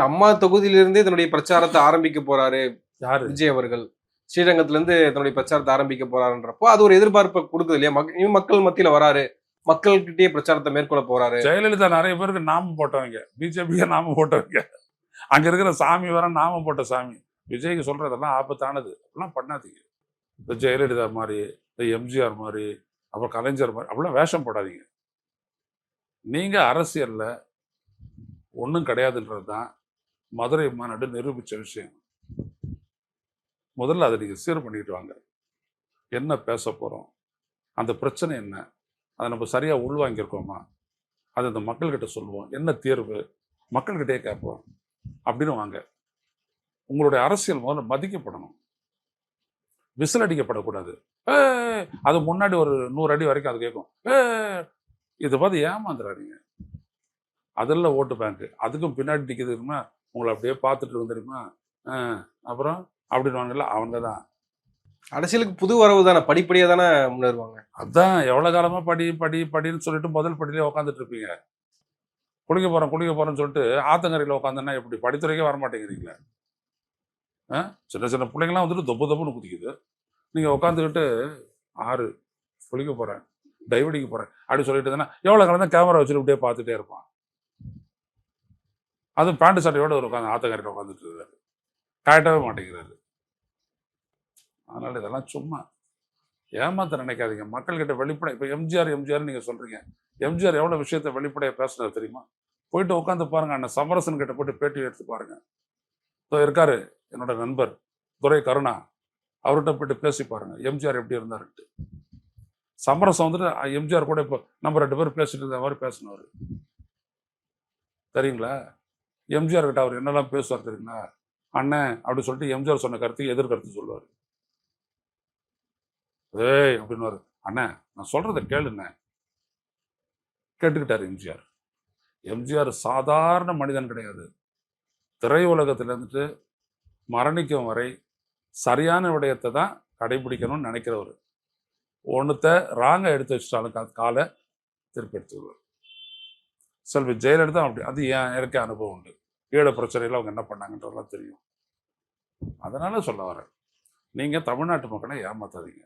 அம்மா தொகுதியிலிருந்தே தன்னுடைய பிரச்சாரத்தை ஆரம்பிக்க போறாரு யாரு? விஜய் அவர்கள். ஸ்ரீரங்கத்துல இருந்து தன்னுடைய பிரச்சாரத்தை ஆரம்பிக்க போறாருன்றப்போ அது ஒரு எதிர்பார்ப்பை கொடுக்குது இல்லையா? இவன் மக்கள் மத்தியில வராரு. மக்கள்கிட்டயே பிரச்சாரத்தை மேற்கொள்ள போறாரு. ஜெயலலிதா நிறைய பேருக்கு நாமம் போட்டவங்க. பிஜேபிக்கு நாமம் போட்டவங்க. அங்க இருக்கிற சாமி வர நாமம் போட்ட சாமி. விஜய்க்கு சொல்றதெல்லாம் ஆபத்தானது. அப்படிலாம் பண்ணாதீங்க. இந்த ஜெயலலிதா மாதிரி இந்த எம்ஜிஆர் மாதிரி அப்புறம் கலைஞர் மாதிரி அப்படிலாம் வேஷம் போடாதீங்க. நீங்க அரசியல்ல ஒன்றும் கிடையாதுன்றது தான் மதுரை மாநாடு நிரூபித்த விஷயம். முதல்ல அதை நீங்கள் சீர் பண்ணிட்டு வாங்க. என்ன பேச போகிறோம் அந்த பிரச்சனை என்ன? அதை நம்ம சரியா உள்வாங்கியிருக்கோமா? அதை இந்த மக்கள்கிட்ட சொல்லுவோம். என்ன தீர்வு? மக்கள்கிட்டயே கேட்போம். அப்படின்னு வாங்க. உங்களுடைய அரசியல் முதல்ல மதிக்கப்படணும். விசில் அடிக்கப்படக்கூடாது. ஏ அது முன்னாடி ஒரு நூறு அடி வரைக்கும் அது கேட்கும். ஏ இதை பார்த்து ஏமாந்துடாதீங்க அதெல்லாம் ஓட்டு பேங்க். அதுக்கும் பின்னாடி நிற்கிது உங்களை அப்படியே பார்த்துட்டு ஆ, அப்புறம் அப்படின்னு அவங்க தான் அரசியலுக்கு புது வரவு தானே படிப்படியா தானே முன்னேறுவாங்க. அதான் எவ்வளோ காலமா படி படி படின்னு சொல்லிட்டு முதல் படியிலே உட்காந்துட்டு இருப்பீங்க. குளிக்க போறேன் குளிக்க போறேன்னு சொல்லிட்டு ஆத்தங்கரையில் உட்காந்தேன்னா எப்படி? படித்துறைக்கே வர மாட்டேங்கிறீங்களே ஆ சின்ன சின்ன பிள்ளைங்களாம் வந்துட்டு தொப்பு தொப்புன்னு குதிக்குது. நீங்கள் உட்காந்துக்கிட்டு ஆறு குளிக்க போறேன் டைவடிக்க போறேன் அப்படி சொல்லிட்டு தானே எவ்வளோ காலம் தான் கேமரா வச்சுட்டு அப்படியே பார்த்துட்டே இருப்பான். அதுவும் பேண்ட் சட்டையோடு ஒரு உட்காந்து ஆத்தக்காரிட்ட உட்காந்துட்டு இருக்காரு. காட்டவே மாட்டேங்கிறாரு அதனால இதெல்லாம் சும்மா ஏமாத்த நினைக்காதீங்க. மக்கள்கிட்ட வெளிப்படை இப்போ எம்ஜிஆர் எம்ஜிஆர் நீங்கள் சொல்கிறீங்க எம்ஜிஆர் எவ்வளோ விஷயத்த வெளிப்படையாக பேசுனார் தெரியுமா? போயிட்டு உட்காந்து பாருங்க அண்ணன் சமரசன் கிட்ட போட்டு பேட்டி எடுத்து பாருங்க. இப்போ இருக்காரு என்னோட நண்பர் துரை கருணா. அவர்கிட்ட போயிட்டு பேசி பாருங்க எம்ஜிஆர் எப்படி இருந்தாருன்ட்டு. சமரசம் வந்துட்டு எம்ஜிஆர் கூட இப்போ நம்ம ரெண்டு பேரும் பேசிட்டு இருந்த மாதிரி பேசினவர். தெரியுங்களா? எம்ஜிஆர் கிட்ட அவர் என்னெல்லாம் பேசுவார் தெரியுங்களா? அண்ணன் அப்படின்னு சொல்லிட்டு எம்ஜிஆர் சொன்ன கருத்துக்கு எதிர்கருத்து சொல்லுவார். ஏய் அப்படின்னு அண்ணன் நான் சொல்றத கேளுண்ண கேட்டுக்கிட்டாரு எம்ஜிஆர். எம்ஜிஆர் சாதாரண மனிதன் கிடையாது. திரையுலகத்துல இருந்துட்டு மரணிக்கும் வரை சரியான விடயத்தை தான் கடைபிடிக்கணும்னு நினைக்கிறவர். ஒன்றுத்த ராங்கை எடுத்து வச்சிட்டாலும் காலை திருப்பி எடுத்துருவார் செல்வி ஜெயலலிதா அப்படி அது ஏன் எனக்கு அனுபவம் உண்டு. ஈழ பிரச்சனையில் அவங்க என்ன பண்ணாங்கன்றதெல்லாம் தெரியும். அதனால் சொல்ல வரேன். நீங்கள் தமிழ்நாட்டு மக்களை ஏமாத்தாதீங்க.